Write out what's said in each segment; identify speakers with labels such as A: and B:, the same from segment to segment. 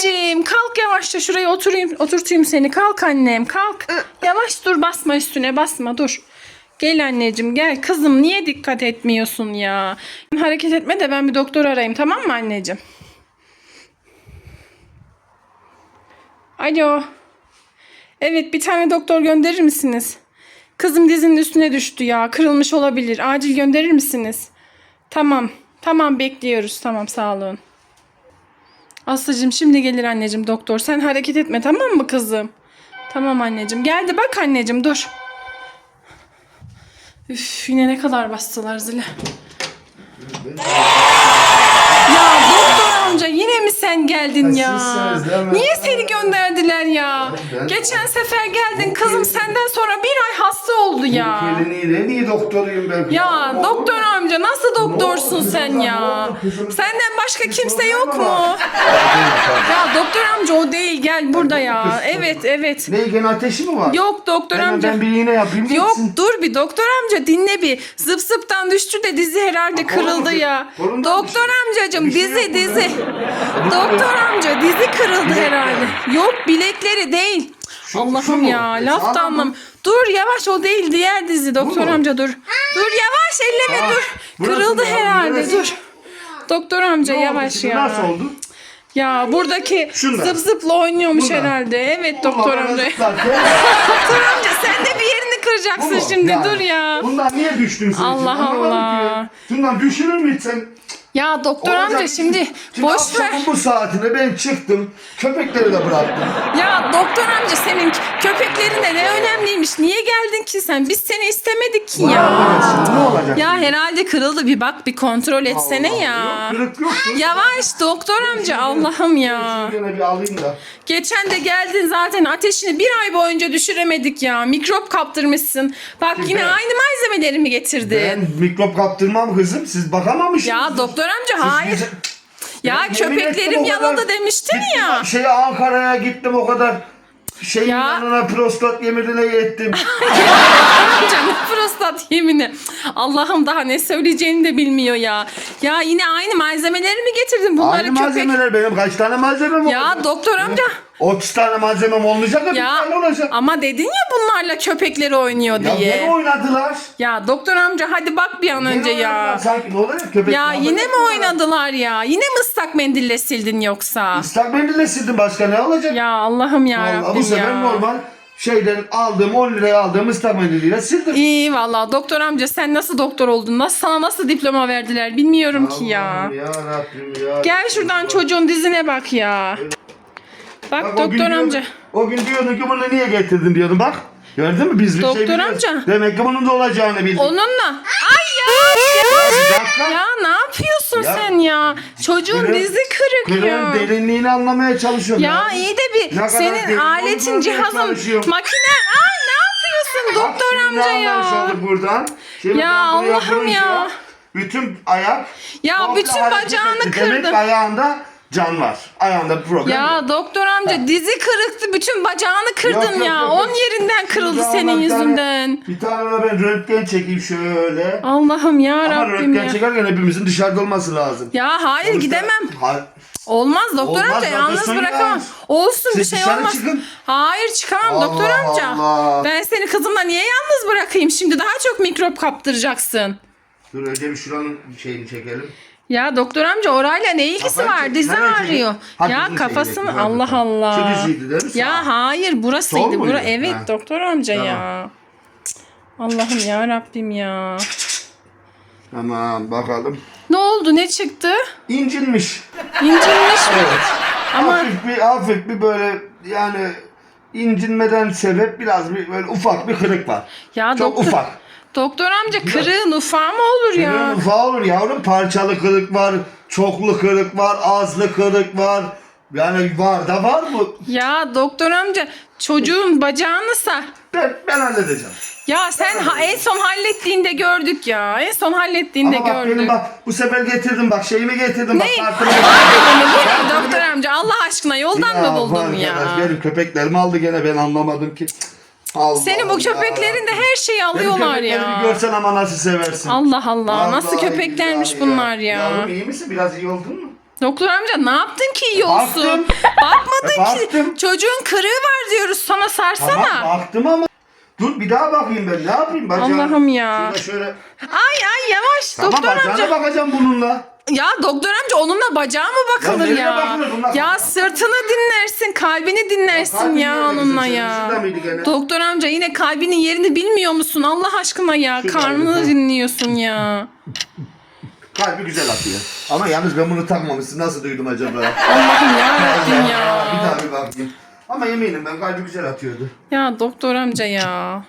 A: Anneciğim kalk yavaşça şuraya oturayım oturtayım seni. Kalk annem kalk. Yavaş dur basma üstüne basma dur. Gel anneciğim gel kızım niye dikkat etmiyorsun ya? Hareket etme de ben bir doktor arayayım tamam mı anneciğim? Alo. Evet bir tane doktor gönderir misiniz? Kızım dizinin üstüne düştü ya. Kırılmış olabilir. Acil gönderir misiniz? Tamam. Tamam bekliyoruz. Tamam sağ olun. Aslıcığım şimdi gelir anneciğim doktor. Sen hareket etme tamam mı kızım? Tamam anneciğim. Geldi bak anneciğim dur. Üf yine ne kadar bastılar zile. Ya doktor amca sen geldin ya?
B: sizsiniz değil mi?
A: Niye seni gönderdiler ya?
B: Ben-
A: Geçen sefer geldin kızım senden sonra bir ay hasta oldu ya.
B: Kliniğin en iyi doktoruyum ben.
A: Ya doktor amca nasıl doktorsun
B: oldu
A: sen
B: kızım,
A: ya?
B: ne oldu kızım?
A: Senden başka
B: Bir
A: kimse
B: problem
A: yok mu?
B: var?
A: Ya doktor amca o değil gel burada ya. Evet evet.
B: Ne gene ateşi mi var?
A: Yok doktor
B: Hemen
A: amca.
B: ben bir iğne yapayım
A: Yok
B: gitsin.
A: dur bir doktor amca dinle bir. Zıp zıptan düştü de dizi herhalde kırıldı ya.
B: Kolundan
A: Doktor
B: düştü.
A: amcacım
B: Bir şey
A: dizi
B: yok
A: dizi. Doktor amca dizi kırıldı
B: Bilekleri.
A: herhalde. Yok bilekleri değil.
B: Şu- şu
A: Allah'ım
B: mu?
A: ya
B: E,
A: laf da
B: sağdan
A: anlam. Dur yavaş o değil diğer dizi doktor
B: mu?
A: amca dur. Dur yavaş elleme
B: Aa,
A: dur.
B: burası
A: Kırıldı
B: mı ya?
A: herhalde
B: Neresi?
A: dur. Doktor amca
B: Ne oldu
A: yavaş
B: şimdi?
A: ya.
B: Nasıl oldu?
A: Ya buradaki
B: Şundan.
A: zıp zıpla oynuyormuş
B: Bundan.
A: herhalde. Evet doktor amca. Doktor amca sen de bir yerini kıracaksın şimdi
B: Yani
A: dur ya.
B: Bundan niye düştün sen?
A: Allah Allah.
B: ki. Bundan düşürür müydün sen?
A: Ya doktor amca
B: Olacak.
A: şimdi boş ver.
B: akşamın bu saatinde ben çıktım. Köpekleri de bıraktım.
A: Ya doktor amca senin köpeklerin de ne önemliymiş. Niye geldin ki sen? Biz seni istemedik ki ya.
B: Şimdi ne olacak?
A: Ya herhalde kırıldı bir bak bir kontrol etsene ya.
B: Yok kırık yok.
A: Yavaş doktor amca Allah'ım ya.
B: Bir alayım da.
A: Geçen de geldin zaten ateşini bir ay boyunca düşüremedik ya. Mikrop kaptırmışsın. Bak yine
B: ben?
A: aynı malzemeleri mi getirdin?
B: Ben mikrop kaptırmam kızım. Siz bakamamışsınız.
A: Ya doktor amca
B: Siz
A: hayır. Ya
B: yemin
A: köpeklerim yaladı demiştin ya.
B: Şeye Ankara'ya gittim o kadar. Şeyin
A: Ya.
B: yanına prostat yeminine yettim.
A: Amca ne prostat yemini. Allah'ım daha ne söyleyeceğini de bilmiyor ya. Ya yine aynı malzemeleri mi getirdin bunları
B: Aynı
A: köpek?
B: malzemeler benim kaç tane malzemem var?
A: Ya doktor amca.
B: 30 tane malzemem olmayacak da bir
A: Ya
B: tane olacak.
A: ama dedin ya bunlarla köpekleri oynuyor
B: Ya
A: diye.
B: gene oynadılar.
A: Ya doktor amca hadi bak bir an
B: Gene
A: önce
B: oynadılar.
A: ya.
B: Sanki ne oluyor köpek?
A: Ya
B: muhabbeti
A: yine mi
B: yapıyorlar.
A: oynadılar ya? Yine mi ıslak mendille sildin yoksa?
B: Islak mendille sildim başka ne olacak?
A: Ya Allah'ım ya
B: Vallahi bu
A: Rabbim
B: sefer
A: ya.
B: normal şeyden aldığım 10 liraya aldığım ıslak mendiliyle sildim.
A: İyi valla doktor amca sen nasıl doktor oldun? Nasıl sana nasıl diploma verdiler bilmiyorum ki ya.
B: Allah'ım ya Rabbim ya.
A: Gel şuradan çocuğun dizine bak ya. Bak,
B: o gün
A: doktor
B: diyordun-
A: amca.
B: O gün diyordun ki bunu niye getirdin diyordun bak. Gördün mü biz bir
A: Doktor
B: şey biliyoruz.
A: amca.
B: Demek ki bunun da olacağını bildik.
A: Onunla. Ay ya.
B: Ya bir dakika.
A: Ya ne yapıyorsun
B: Ya.
A: sen ya? Çocuğun
B: Kırın-
A: dizi kırık ya.
B: Kırın derinliğini anlamaya çalışıyorum.
A: Ya iyi de bir
B: kadar
A: senin
B: derin
A: aletin
B: olduğunu
A: cihazın
B: çalışıyorum.
A: makinen. Ay ne yapıyorsun
B: Bak
A: doktor
B: şimdi
A: amca
B: ne anlamış
A: ya.
B: olduk buradan. Şimdi
A: Ya
B: ben buraya
A: Allah'ım
B: vurunca
A: ya.
B: Bütün ayak.
A: Ya
B: komple
A: bütün
B: hareket
A: bacağını
B: etti. Demek
A: kırdı.
B: ki ayağında can var. Ayağında problem.
A: Ya doktor amca dizi kırıktı. Bütün bacağını kırdın
B: Yok,
A: ya.
B: yok, yok.
A: On yerinden kırıldı
B: Şurada
A: senin
B: ona bir tane-
A: yüzünden.
B: Bir tane de ben röntgen çekeyim şöyle.
A: Allah'ım ya
B: Ama
A: Rabbim
B: röntgen
A: ya.
B: çekerken hepimizin dışarıda olması lazım.
A: Ya hayır
B: Sonuçta-
A: gidemem.
B: Ha-
A: Olmaz doktor
B: Olmaz,
A: amca yalnız bırakamam.
B: ya.
A: Olsun bir
B: Siz
A: şey
B: dışarı
A: olmaz.
B: çıkın.
A: Hayır çıkamam
B: Allah
A: doktor amca.
B: Allah.
A: Ben seni kızımla niye yalnız bırakayım? Şimdi daha çok mikrop kaptıracaksın.
B: Dur önce bir şuranın şeyini çekelim.
A: Ya doktor amca orayla ne ilgisi
B: Kafayı
A: var?
B: çek-
A: Dizi
B: nereye
A: ağrıyor.
B: Ha,
A: Ya
B: çekecek,
A: Allah
B: zaten.
A: Allah.
B: Şu diziydi değil mi?
A: Ya
B: Sağ.
A: hayır burasıydı.
B: Sol muydu?
A: Bura evet
B: Ha.
A: doktor amca
B: Tamam.
A: ya. Allah'ım ya Rabbim ya.
B: Tamam bakalım.
A: Ne oldu? Ne çıktı?
B: İncinmiş.
A: İncinmiş mi? Ama-
B: Hafif bir hafif bir böyle yani incinmeden sebep biraz bir böyle ufak bir kırık var.
A: Ya
B: Çok
A: doktor,
B: ufak.
A: Doktor amca kırığın ufağı mı olur ya?
B: Kırığın ufağı olur yavrum. Parçalı kırık var, çoklu kırık var, azlı kırık var. Yani var da var mı?
A: Ya doktor amca çocuğun bacağını sar.
B: Ben, ben halledeceğim.
A: Ya sen ha- en son hallettiğinde gördük ya. En son hallettiğinde
B: Ama bak
A: gördük.
B: benim bak bu sefer getirdim bak şeyimi getirdim
A: Ne?
B: bak kartımı
A: doktor amca Allah aşkına yoldan mı buldun ya?
B: Benim köpeklerimi aldı gene ben anlamadım ki. Allah
A: Senin bu
B: Allah.
A: köpeklerin de her şeyi
B: Benim
A: alıyorlar
B: köpeklerimi
A: ya.
B: görsen ama nasıl seversin.
A: Allah Allah nasıl
B: Vallahi
A: köpeklermiş
B: billahi
A: bunlar ya.
B: Yavrum iyi misin? Biraz iyi oldun mu?
A: Doktor amca ne yaptın ki iyi olsun?
B: Baktım.
A: Bakmadın
B: E,
A: ki.
B: baktım.
A: Çocuğun kırığı var diyoruz sana sarsana.
B: Tamam baktım ama. Dur bir daha bakayım ben ne yapayım bacağına.
A: Allah'ım ya.
B: Şöyle şöyle.
A: Ay ay yavaş
B: Tamam
A: doktor
B: bacağına
A: amca.
B: bakacağım bununla.
A: Ya doktor amca onunla bacağı mı bakılır
B: nereye
A: ya?
B: bakılır bunlar?
A: Ya sırtını dinlersin, kalbini dinlersin
B: kalbini
A: ya
B: nereye
A: onunla ya.
B: Senin şurada mıydı gene?
A: Doktor amca yine kalbinin yerini bilmiyor musun? Allah aşkına ya.
B: Şuradaydı,
A: Karnını
B: ha.
A: dinliyorsun ya.
B: Kalbi güzel atıyor. Ama yalnız ben bunu takmamışsın. Nasıl duydum acaba?
A: Allah'ım ya Rabbim
B: Bir
A: ya.
B: daha bir bakayım. Ama eminim ben kalbi güzel atıyordu.
A: Ya doktor amca ya.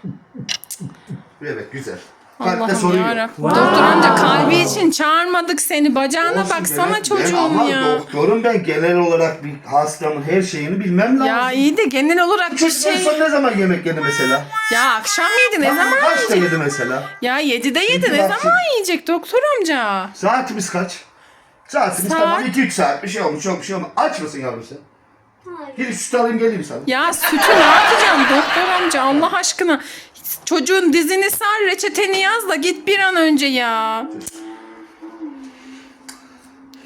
B: Evet güzel. Kalpte
A: Allah'ım
B: sorun yok.
A: Doktor amca kalbi için çağırmadık seni. Bacağına
B: Olsun,
A: baksana
B: evet. Ben
A: çocuğum
B: ama
A: ya.
B: doktorum ben genel olarak bir hastamın her şeyini bilmem lazım.
A: Ya iyi de genel olarak bir
B: Çocuk en
A: şey.
B: son ne zaman yemek yedi mesela?
A: Ya akşam yedi ne zaman
B: Kaçta
A: yiyecek?
B: yedi mesela?
A: Ya yedide yedi
B: Çünkü
A: ne
B: bak
A: zaman yiyecek doktor amca?
B: Saatimiz kaç? Saatimiz
A: Saat-
B: tamam 2-3 saat bir şey olmuş yok bir şey olmuş. Aç mısın yavrum sen? Gidip süt alayım geleyim sana.
A: Ya sütü ne yapacağım doktor amca Allah aşkına. Çocuğun dizini sar reçeteni yaz da git bir an önce ya.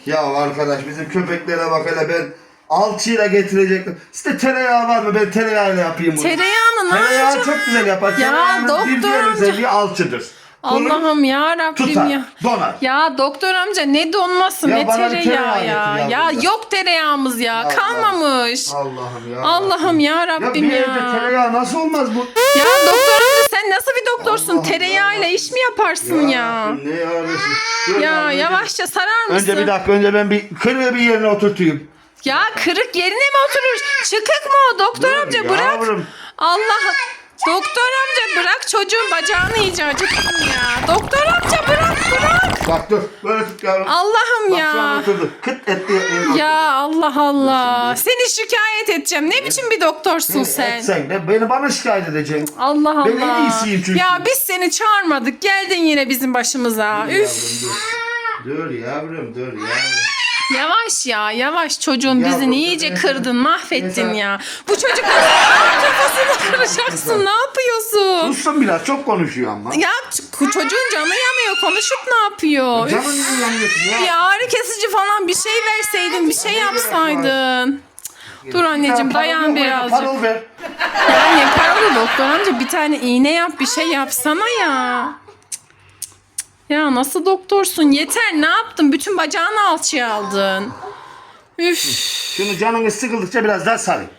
B: Ya arkadaş bizim köpeklere bak hele ben alçıyla getirecektim. Sizde tereyağı var mı? Ben tereyağıyla yapayım bunu.
A: Tereyağını ne
B: Tereyağı
A: yapacağım?
B: çok güzel yapar. Tereyağının
A: doktor
B: bir diğer
A: amca.
B: özelliği alçıdır.
A: Allah'ım ya Rabbim
B: tutar,
A: ya.
B: donar.
A: Ya doktor amca ne donması
B: Ya
A: ne
B: bir
A: tereyağı ya. Ya
B: ya.
A: yok tereyağımız ya
B: Allah.
A: kalmamış.
B: Allah'ım ya.
A: Allah'ım ya
B: Ya
A: Rabbim
B: bir
A: ya.
B: evde tereyağı nasıl olmaz bu?
A: Ya doktor amca sen nasıl bir doktorsun?
B: Allah'ım
A: Tereyağıyla iş mi yaparsın ya?
B: Rabbim, Ne ya?
A: Ya yavaşça sarar mısın?
B: Önce bir dakika önce ben bir kırığı bir yerine oturtayım.
A: Ya kırık yerine mi oturur? Çıkık mı o? Doktor
B: Dur
A: amca bırak.
B: yavrum.
A: Allah. Doktor amca bırak çocuğun bacağını iyice acıttın ya. Doktor amca bırak bırak.
B: Bak dur böyle tut yavrum.
A: Allah'ım
B: Bak şu an
A: ya.
B: oturdu. Kıt etti.
A: Ya Allah Allah. Seni şikayet edeceğim. Ne biçim bir doktorsun
B: oturdu.
A: sen?
B: Et sen de beni bana şikayet edeceksin.
A: Allah Allah.
B: Ben en iyisiyim çünkü.
A: Ya biz seni çağırmadık. Geldin yine bizim başımıza. Üf.
B: Yavrum dur. Dur yavrum dur yavrum.
A: Yavaş ya yavaş çocuğun
B: Ya
A: iyice kırdın mahvettin ya. Bu çocuk kafasını kıracaksın ne yapıyorsun?
B: Sussun biraz çok konuşuyor ama.
A: Ya ç- çocuğun canı yanıyor konuşup ne yapıyor?
B: Canın
A: Üf.
B: niye yanıyorsun ya?
A: Ya ağrı kesici falan bir şey verseydin bir şey yapsaydın. Dur anneciğim
B: Ya,
A: dayan birazcık.
B: Parol ver.
A: Yani paralı doktor amca bir tane iğne yap bir şey yapsana ya. Ya nasıl doktorsun? Yeter ne yaptın? Bütün bacağını alçıya aldın. Üf.
B: Şunu canını sıkıldıkça biraz daha sarayım.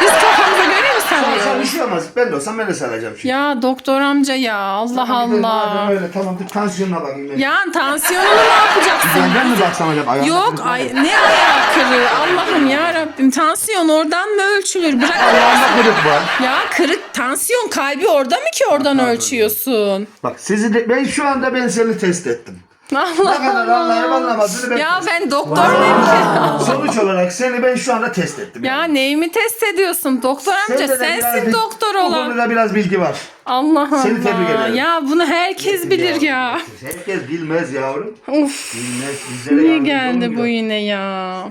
A: Biz kafamıza göre sarıyoruz?
B: şey olmaz. Ben de olsam ben de saracağım şimdi.
A: Ya doktor amca ya Allah
B: Tamam,
A: Allah.
B: madem Öyle tamam dur tansiyonuna bakayım. ben.
A: Ya tansiyonunu ne yapacaksın?
B: Benden mi baksam acaba? Ayağına
A: Yok
B: kırık var
A: ay ne ayağı kırığı Allah'ım ya Rabbim tansiyon oradan mı ölçülür? Bırak
B: Ayağında kırık var.
A: ya kırık tansiyon kalbi orada mı ki oradan ölçüyorsun?
B: Bak sizi de, ben şu anda ben seni test ettim.
A: Allah
B: Ne kadar anlayıp anlamadığını ben
A: Ya ben doktor muyum ki?
B: Sonuç olarak seni ben şu anda test ettim.
A: Ya
B: yani.
A: neyimi test ediyorsun? Doktor amca
B: Sende de biraz
A: sensin
B: bir-
A: doktor
B: Bu
A: olan.
B: konuda biraz bilgi var.
A: Allah
B: Seni tebrik
A: Allah.
B: ederim.
A: Ya bunu herkes bilir ya.
B: Herkes bilmez yavrum.
A: Uf.
B: Bilmez. Bizlere
A: Niye
B: yardımcı
A: geldi bu yine ya?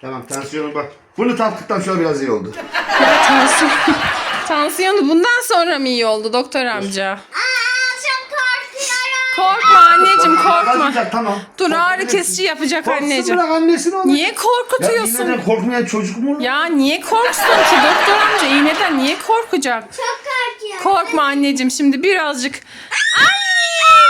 B: Tamam tansiyonu bak. Bunu taktıktan sonra biraz iyi oldu.
A: Ya tansiyon, tansiyonu bundan sonra mı iyi oldu doktor amca?
C: Aa, çok korkuyorum.
A: Korkma anneciğim korkma.
B: Tamam.
A: Dur ağrı kesici yapacak
B: Korksun
A: anneciğim.
B: bırak annesini olur.
A: Niye
B: Ya
A: korkutuyorsun?
B: iğneden korkmayan çocuk mu? olur?
A: Ya niye korksun ki doktor amca iğneden niye korkacak?
C: Çok korkuyorum.
A: Korkma anneciğim şimdi birazcık. Ay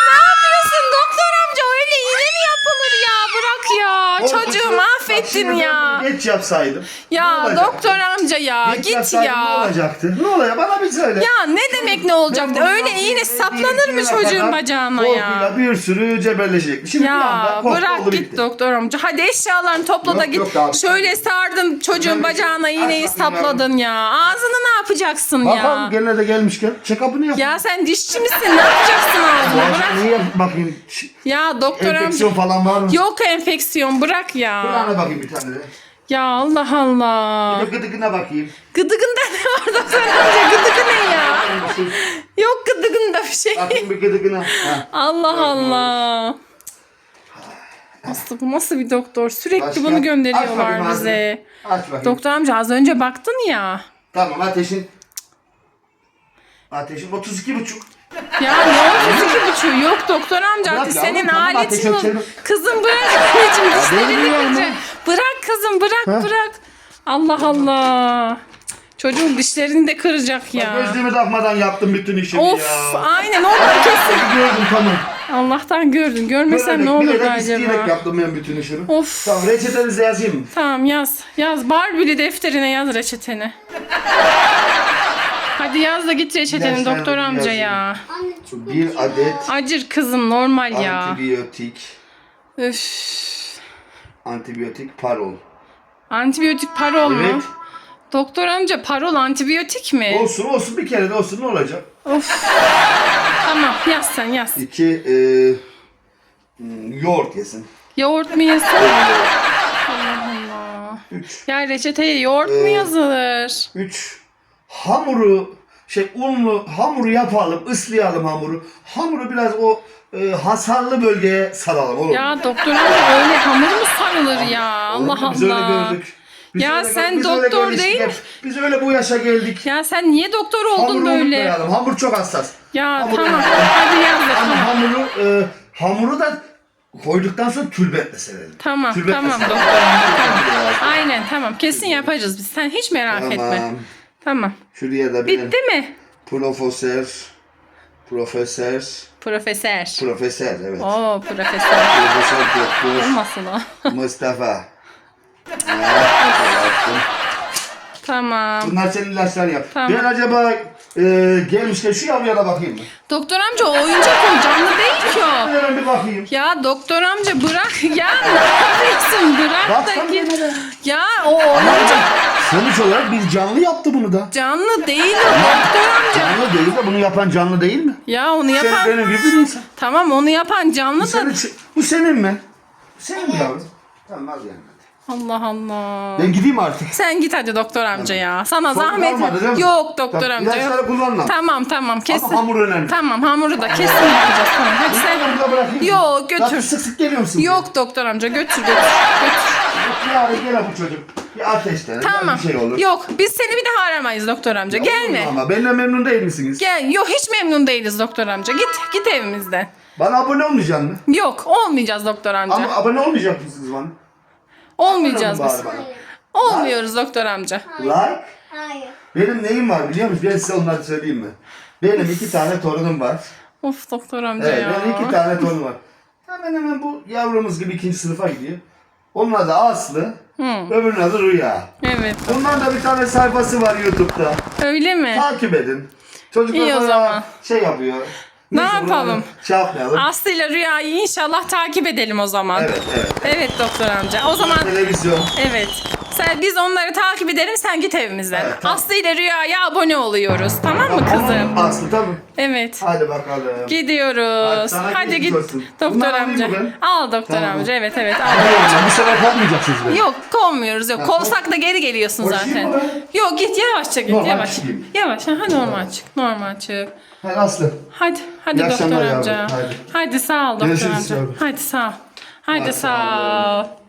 A: ne yapıyorsun doktor amca öyle iğne mi yapılır ya bırak ya.
B: Korkusu-
A: Çocuğu mahvettin
B: şimdi ben
A: ya.
B: bunu Geç yapsaydım. ne
A: Ya
B: olacaktı?
A: doktor amca ya
B: Geç
A: git
B: yapsaydım Ne
A: ya.
B: olacaktı? Ne olacak? Bana bir söyle.
A: Ya ne demek ne olacaktı?
B: Ben
A: Öyle iğne
B: ben
A: saplanır mı çocuğun bacağına ya?
B: Korkuyla bir sürü cebelleşecek. Şimdi bir anda
A: Ya
B: korktu,
A: bırak
B: oldu,
A: git
B: bitti.
A: doktor amca. Hadi eşyalarını topla da
B: Yok,
A: git.
B: yok abi.
A: Şöyle sardın çocuğun
B: Ben-
A: bacağına
B: Aç
A: iğneyi sapladın ya. Ağzını ne yapacaksın
B: Bakalım
A: ya?
B: gene de gelmişken check-up'ını yap.
A: Ya sen dişçi misin? Ne yapacaksın ağzını? Bırak.
B: Niye bakayım? Ş-
A: Ya doktor amca.
B: Enfeksiyon falan var mı?
A: Yok enfeksiyon bırak ya.
B: Kulağına bakayım bir tane de.
A: Ya Allah Allah.
B: Bir de gıdıkına bakayım.
A: Gıdıgında ne var doktor amca? Gıdıgı ne ya? Yok gıdıgında bir şey.
B: Bakayım bir gıdıkına. Ha.
A: Allah Allah. Nasıl bu nasıl bir doktor? Sürekli
B: Başka?
A: bunu
B: Aç
A: gönderiyorlar
B: bakayım ağzını.
A: bize.
B: Aç bakayım.
A: Doktor amca az önce baktın ya.
B: Tamam ateşin. Ateşin 32 buçuk.
A: Ya ne oldu iki buçuğu? Yok doktor amca
B: Bırak
A: artık senin
B: tamam, ölçelim.
A: Kızım bırak anneciğim Dişlerini kıracak. Kızım bırak
B: Ha?
A: bırak. Allah Allah. Çocuğun dişlerini de kıracak ya.
B: Gözlüğümü takmadan yaptım bütün işimi
A: Of
B: ya.
A: aynen oradan kesin.
B: Gördüm tamam.
A: Allah'tan gördün. Görmesen ne olurdu
B: bilerek isteyerek
A: acaba?
B: yaptım ben bütün işimi.
A: Of.
B: Tamam reçetenizi yazayım mı?
A: Tamam yaz. Yaz. Barbie'li defterine yaz reçeteni. Hadi yaz da git reçeteni
B: Yaşlar
A: doktor amca ya.
B: Bir adet
A: Acır kızım normal ya.
B: antibiyotik.
A: Üf.
B: Antibiyotik parol.
A: Antibiyotik parol mu?
B: Evet.
A: Doktor amca parol antibiyotik mi?
B: Olsun olsun bir kere de olsun ne olacak?
A: Of. Tamam yaz sen yaz.
B: İki e, hmm, yoğurt yesin.
A: Yoğurt mu yesin? Allah Allah.
B: Üç.
A: Ya reçeteye yoğurt mu
B: Ee,
A: yazılır?
B: Üç. Hamuru şey unlu hamuru yapalım, ıslayalım hamuru. Hamuru biraz o e, hasarlı bölgeye saralım olur mu?
A: Ya doktor amca öyle hamur mu sarılır ya? Allah
B: mu? Biz öyle
A: Allah.
B: gördük. Biz
A: Ya
B: öyle gör-
A: sen
B: biz öyle
A: doktor
B: geliştik
A: değil
B: hep. Biz öyle bu yaşa geldik.
A: Ya sen niye doktor oldun
B: Hamuru
A: böyle?
B: unutmayalım. Hamur çok hassas.
A: Ya
B: Hamuru-
A: tamam. Hadi yaz da
B: Ama
A: tamam.
B: hamuru e, hamuru da koyduktan sonra tülbentle serelim.
A: Tamam
B: Tülbentle
A: tamam
B: serelim.
A: doktor amca tamam.
B: Tamam.
A: Aynen tamam kesin yaparız biz. Sen hiç merak etme.
B: Tamam.
A: Tamam.
B: Şuraya da benim
A: Bitti mi?
B: profesör, profesör,
A: Profesör.
B: profesör evet.
A: Oo profesör.
B: Profesör doktor
A: Olmasın o.
B: Mustafa.
A: Tamam.
B: Bunlar senin ilaçlarını yap.
A: Tamam.
B: Ben acaba e, gelmişken şu yavruya da bakayım mı?
A: Doktor amca o oyuncak o canlı değil ki o.
B: Hemen bir bakayım.
A: Ya doktor amca bırak ya ne yapıyorsun bırak da
B: Baksana
A: git. Ya o oyuncak
B: Sonuç olarak biz canlı yaptı bunu da.
A: canlı değil o doktor amca.
B: Canlı değil de bunu yapan canlı değil mi?
A: Ya onu
B: Sen
A: yapan
B: benim gibi bir insan.
A: tamam onu yapan canlı da
B: Senin, bu senin mi? Senin mi yavrum? Tamam al yani.
A: Allah Allah.
B: Ben gideyim artık.
A: Sen git hadi doktor amca ya. Sana
B: Çok
A: zahmet.
B: kalmadı değil mi?
A: Yok doktor
B: Tamam,
A: amca.
B: ilaçları
A: Yok.
B: kullanma.
A: Tamam tamam kesin.
B: Ama hamur önemli.
A: Tamam hamuru da kesin yapacağız. Tamam hadi
B: Bunu
A: sen.
B: burada bırakayım.
A: Yok, götür.
B: Zaten sık sık geliyor musun?
A: Yok doktor amca götür götür. götür.
B: Yarın gel bu çocuk. Bir ateşten.
A: Tamam.
B: Bir şey olur.
A: Yok biz seni bir daha aramayız doktor amca.
B: Olur mu
A: Gelme.
B: Ama benden memnun değil misiniz?
A: Gel. Yok hiç memnun değiliz doktor amca. Git git evimizden.
B: Bana abone olmayacaksın mı?
A: Yok olmayacağız doktor amca.
B: Ama abone olmayacak mısınız bana?
A: Olmayacağız biz. Olmuyoruz doktor amca.
B: Like.
C: Hayır.
B: Benim neyim var biliyor musun? Ben size onları söyleyeyim mi? Benim iki tane torunum var.
A: Of doktor amca
B: Evet,
A: ya.
B: benim iki tane torunum var. Hemen hemen bu yavrumuz gibi ikinci sınıfa gidiyor. Onun adı Aslı, öbürünün adı Rüya.
A: Evet.
B: Bunların da bir tane sayfası var YouTube'da.
A: Öyle mi?
B: Takip edin. Çocuklar
A: İyi o zaman.
B: şey yapıyor.
A: Ne
B: Neyse,
A: yapalım?
B: Şey yapmayalım.
A: Aslı ile Rüya'yı inşallah takip edelim o zaman.
B: Evet, evet.
A: Evet doktor amca. O zaman
B: Televizyon.
A: evet. Sen biz onları takip edelim sen git evimizden.
B: Evet, tamam.
A: Aslı ile Rüya'ya abone oluyoruz. Tamam mı kızım?
B: Aslı tamam.
A: Evet.
B: Hadi bakalım.
A: Gidiyoruz.
B: Hadi
A: Hadi git
B: olsun.
A: doktor amca. Al doktor
B: Tamam.
A: amca. Evet evet al.
B: Bu sefer kovmayacaksınız beni.
A: Yok kovmuyoruz yok. Kovsak da geri geliyorsun zaten. Yok git yavaşça git
B: Normal
A: yavaş.
B: çıkayım.
A: Yavaş ha normal çık. Normal çık.
B: Hadi Aslı.
A: Hadi hadi doktor amca.
B: hadi.
A: Hadi sağ ol doktor amca. Hadi sağ ol. Hadi
B: Hadi
A: sağ ol.